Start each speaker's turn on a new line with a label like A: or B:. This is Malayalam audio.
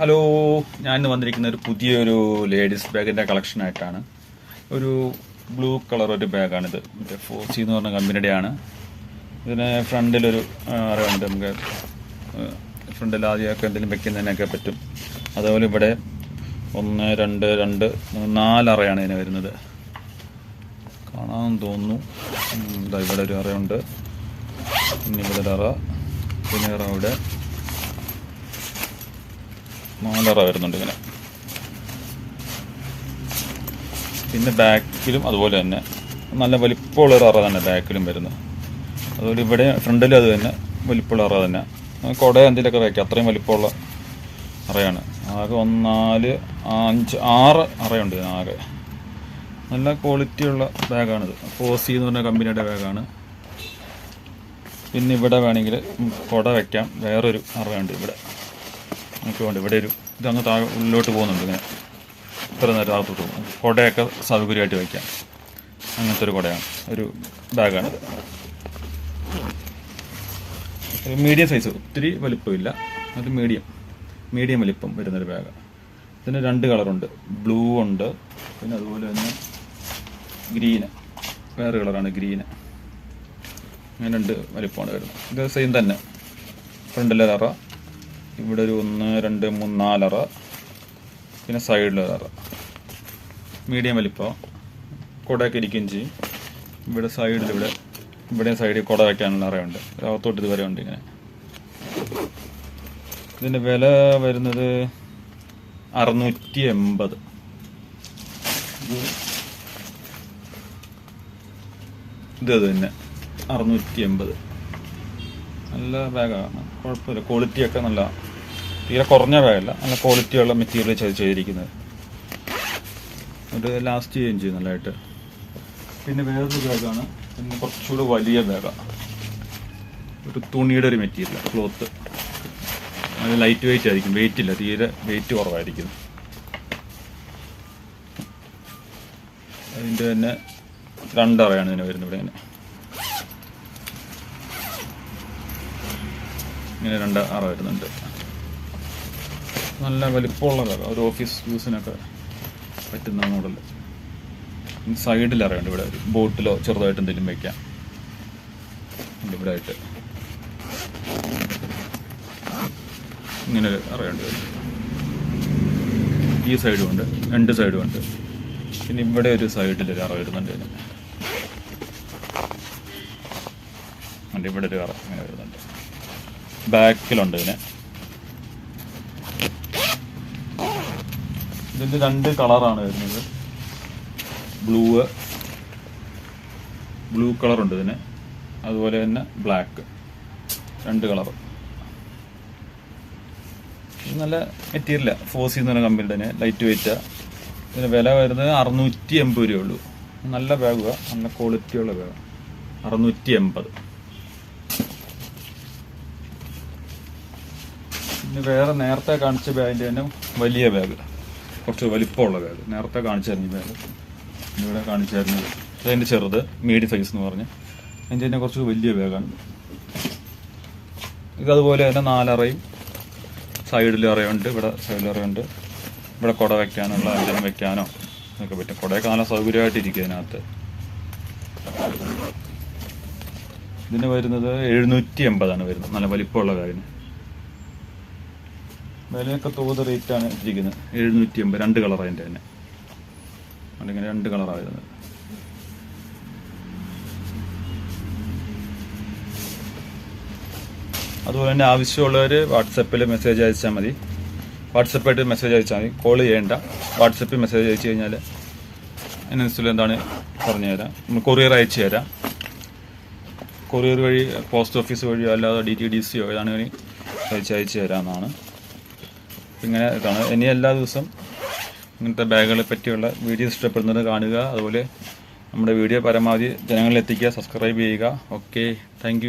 A: ഹലോ ഞാൻ ഇന്ന് വന്നിരിക്കുന്ന ഒരു പുതിയൊരു ലേഡീസ് ബാഗിന്റെ കളക്ഷൻ ആയിട്ടാണ്. ഒരു ബ്ലൂ കളർ ഒരു ബാഗാണിത്. മറ്റേ ഫോസി എന്ന് പറഞ്ഞ കമ്പനിയുടെയാണ്. ഇതിന് ഫ്രണ്ടിലൊരു അറിവുണ്ട് നമുക്ക് ഫ്രണ്ടിൽ ആദ്യമൊക്കെ എന്തെങ്കിലും വെക്കുന്നതിനൊക്കെ പറ്റും. അതുപോലെ ഇവിടെ ഒന്ന് രണ്ട് രണ്ട് മൂന്ന് നാല് അറയാണ് ഇതിന് വരുന്നത്. കാണാൻ തോന്നുന്നു. ഇവിടെ ഒരു അറയുണ്ട്. പിന്നെ ഇവിടെ ഒരു അറ. പിന്നെ അറ ഇവിടെ നാലറ വരുന്നുണ്ട് ഇങ്ങനെ. പിന്നെ ബാക്കിലും അതുപോലെ തന്നെ നല്ല വലിപ്പമുള്ള ഒരു അറ തന്നെ ബാക്കിലും വരുന്നത് അതുപോലെ ഇവിടെ ഫ്രണ്ടിലും അത് തന്നെ വലിപ്പമുള്ള അറ തന്നെ. കുട എന്തെങ്കിലുമൊക്കെ വയ്ക്കുക അത്രയും വലിപ്പമുള്ള അറയാണ്. ആകെ ഒന്ന് നാല് അഞ്ച് ആറ് അറയുണ്ട് ആകെ. നല്ല ക്വാളിറ്റിയുള്ള ബാഗാണിത്. ഫോസി എന്ന് പറഞ്ഞ കമ്പനിയുടെ ബാഗാണ്. പിന്നെ ഇവിടെ വേണമെങ്കിൽ കുട വയ്ക്കാം വേറൊരു അറയുണ്ട് ഇവിടെ. നമുക്ക് വേണ്ട. ഇവിടെ ഒരു ഇതങ്ങ് താഴെ ഉള്ളിലോട്ട് പോകുന്നുണ്ട് ഇങ്ങനെ. ഇത്ര നേരം അകത്തോട്ട് പോകും. കുടയൊക്കെ സൗകര്യമായിട്ട് വയ്ക്കാം. അങ്ങനത്തെ ഒരു കുടയാണ്. ഒരു ബാഗാണ് ഒരു മീഡിയം സൈസ്. ഒത്തിരി വലിപ്പമില്ല. അത് മീഡിയം. മീഡിയം വലിപ്പം വരുന്നൊരു ബാഗാണ് ഇതിന് രണ്ട് കളറുണ്ട്. ബ്ലൂ ഉണ്ട്. പിന്നെ അതുപോലെ തന്നെ ഗ്രീന്. വേറെ കളറാണ് ഗ്രീന്. അങ്ങനെ രണ്ട് വലിപ്പമാണ് വരുന്നത്. ഇത് സെയിം തന്നെ. ഫ്രണ്ടിലെ അറ ഇവിടെ ഒരു ഒന്ന് രണ്ട് മൂന്ന് നാലറ പിന്നെ സൈഡിലൊരറ മീഡിയം വലിപ്പം. കുടയൊക്കെ ഇരിക്കുകയും ചെയ്യും. ഇവിടെ സൈഡിൽ ഇവിടെ ഇവിടെ സൈഡിൽ കുട വയ്ക്കാനുള്ള അറയുണ്ട്. അകത്തോട്ട് ഇതുവരെ ഉണ്ട് ഇങ്ങനെ. ഇതിന്റെ വില വരുന്നത് അറുന്നൂറ്റി എൺപത് ഇത് അത് തന്നെ. അറുന്നൂറ്റി എൺപത് നല്ല ബാഗാണ് കുഴപ്പമില്ല. ക്വാളിറ്റിയൊക്കെ നല്ല തീരെ കുറഞ്ഞ ബാഗല്ല നല്ല ക്വാളിറ്റിയുള്ള മെറ്റീരിയൽ ചെയ്ത് ചെയ്തിരിക്കുന്നത്. എന്നിട്ട് ലാസ്റ്റ് ചെയ്യുകയും ചെയ്യും നല്ലതായിട്ട്. പിന്നെ വേറൊരു ബാഗാണ് പിന്നെ കുറച്ചുകൂടി വലിയ ബാഗാണ് ഒരു തുണിയുടെ ഒരു മെറ്റീരിയൽ ക്ലോത്ത് അത് ലൈറ്റ് വെയിറ്റ് ആയിരിക്കും. വെയിറ്റ് ഇല്ല തീരെ വെയിറ്റ് കുറവായിരിക്കും. അതിന്റെ തന്നെ രണ്ടറയാണ് ഇതിന് വരുന്നത് ഇവിടെ ഇങ്ങനെ. ഇങ്ങനെ രണ്ട് അറ വരുന്നുണ്ട്. നല്ല വലിപ്പമുള്ള ഒരു ഓഫീസ് യൂസിനൊക്കെ പറ്റുന്ന മോഡൽ സൈഡിൽ അറിയുണ്ട് ഇവിടെ ഒരു ബോട്ടിലോ ചെറുതായിട്ട് എന്തെങ്കിലും ഉണ്ട് ഇവിടെ ആയിട്ട് ഇങ്ങനെ അറിയുണ്ട് ഈ സൈഡും ഉണ്ട്. രണ്ട് സൈഡും ഉണ്ട്. പിന്നെ ഇവിടെ ഒരു സൈഡിൽ ഒരു അറ വരുന്നുണ്ട് ഇവിടെ ഒരു അറ ഇങ്ങനെ വരുന്നുണ്ട്. ബാക്കിലുണ്ട് ഇതിന്. ഇതിന്റെ രണ്ട് കളറാണ് വരുന്നത്. ബ്ലൂ ബ്ലൂ കളർ ഉണ്ട് ഇതിന്. അതുപോലെ തന്നെ ബ്ലാക്ക്. രണ്ട് കളർ നല്ല മെറ്റീരിയല ഫോസി പറഞ്ഞ കമ്പനിയുടെ തന്നെ. ലൈറ്റ് വെയിറ്റ് ഇതിന് വില വരുന്നത് അറുന്നൂറ്റി എൺപത് രൂപയേ ഉള്ളൂ നല്ല ബാഗുക നല്ല ക്വാളിറ്റിയുള്ള ബാഗ്. അറുന്നൂറ്റി എൺപത് പിന്നെ വേറെ നേരത്തെ കാണിച്ച ബാഗിന്റെ തന്നെ വലിയ ബാഗ്. കുറച്ച് വലിപ്പമുള്ള ബാഗ് നേരത്തെ കാണിച്ചായിരുന്നു ബാഗ് ഇവിടെ കാണിച്ചായിരുന്നു അതിന്റെ ചെറുത് മീഡിയം സൈസ് എന്ന് പറഞ്ഞ്. അതിന്റെ തന്നെ കുറച്ച് വലിയ ബാഗാണ് ഇതതുപോലെ തന്നെ നാലറയും സൈഡിൽ അറയുണ്ട് ഇവിടെ സൈഡിൽ അറയുണ്ട്. ഇവിടെ കുട വയ്ക്കാനുള്ള അഞ്ചനം വയ്ക്കാനോ ഒക്കെ പറ്റും. കുടയെ കാണാൻ സൗകര്യമായിട്ട് ഇരിക്കും അതിനകത്ത്. ഇതിന് വരുന്നത് എഴുന്നൂറ്റി എൺപതാണ് വരുന്നത്. നല്ല വലിപ്പമുള്ള ബാഗിന് വിലയൊക്കെ തോത് റേറ്റാണ് ഇരിക്കുന്നത്. എഴുന്നൂറ്റി അമ്പത് രണ്ട് കളർ അതിന്റെ തന്നെ. അല്ലെങ്കിൽ രണ്ട് കളറാണ് വരുന്നത് അതുപോലെ തന്നെ ആവശ്യമുള്ളവർ വാട്സപ്പിൽ മെസ്സേജ് അയച്ചാൽ മതി. വാട്സപ്പായിട്ട് മെസ്സേജ് അയച്ചാൽ മതി. കോൾ ചെയ്യേണ്ട. വാട്സപ്പിൽ മെസ്സേജ് അയച്ചു കഴിഞ്ഞാൽ അതിനനുസരിച്ച് എന്താണ് പറഞ്ഞു തരാം. നമ്മൾ കൊറിയർ അയച്ചു തരാം. കൊറിയർ വഴി പോസ്റ്റ് ഓഫീസ് വഴിയോ അല്ലാതെ ഡി ടി ഡി സിയോ ഏതാണെങ്കിൽ അയച്ച് അയച്ചു തരാമെന്നാണ്. ഇങ്ങനെ കാണുക ഇനി എല്ലാ ദിവസവും ഇങ്ങനത്തെ ബാഗുകളെ പറ്റിയുള്ള വീഡിയോ ഇഷ്ടപ്പെടുന്നത് കാണുക. അതുപോലെ നമ്മുടെ വീഡിയോ പരമാവധി ജനങ്ങളിൽ എത്തിക്കുക സബ്സ്ക്രൈബ് ചെയ്യുക. Okay thank